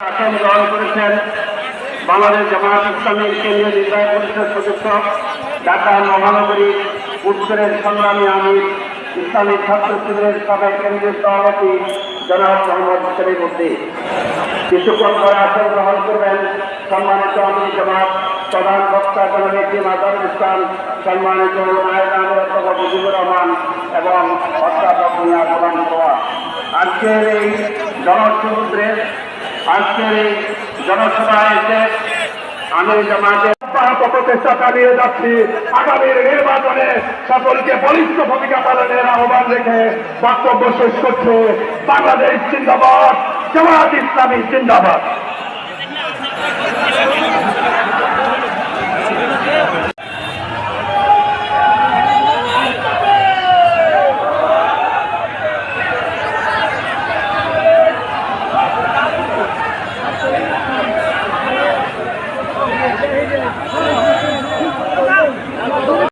আসন গ্রহণ করেছেন বাংলাদেশ জামায়াত ইসলামের কেন্দ্রীয় নির্বাহী পরিষদ সদস্য ঢাকা মহানগরী উত্তরের সংগ্রামী আমির ইসলামিক ছাত্র শিবিরের সাবেক কেন্দ্রীয় সভাপতি জনাব মোহাম্মদ শরীফুদ্দিন কিছুক্ষণ পরে আসন গ্রহণ করবেন সম্মানিত আমির জামাত, প্রধান বক্তা জননেত্রী মাদারুল ইসলাম, সম্মানিত নায়ক আমির অধ্যাপক মুজিবুর রহমান এবং অধ্যাপক আজকের এই জনসমুদ্রের আজকের এই জনসভায় এসে আমি জামাতে প্রচেষ্টা চালিয়ে যাচ্ছি। আগামীর নির্বাচনে সকলকে বলিষ্ঠ ভূমিকা পালনের আহ্বান রেখে বক্তব্য শেষ করছে। বাংলাদেশ জিন্দাবাদ, জামাত ইসলামী জিন্দাবাদ।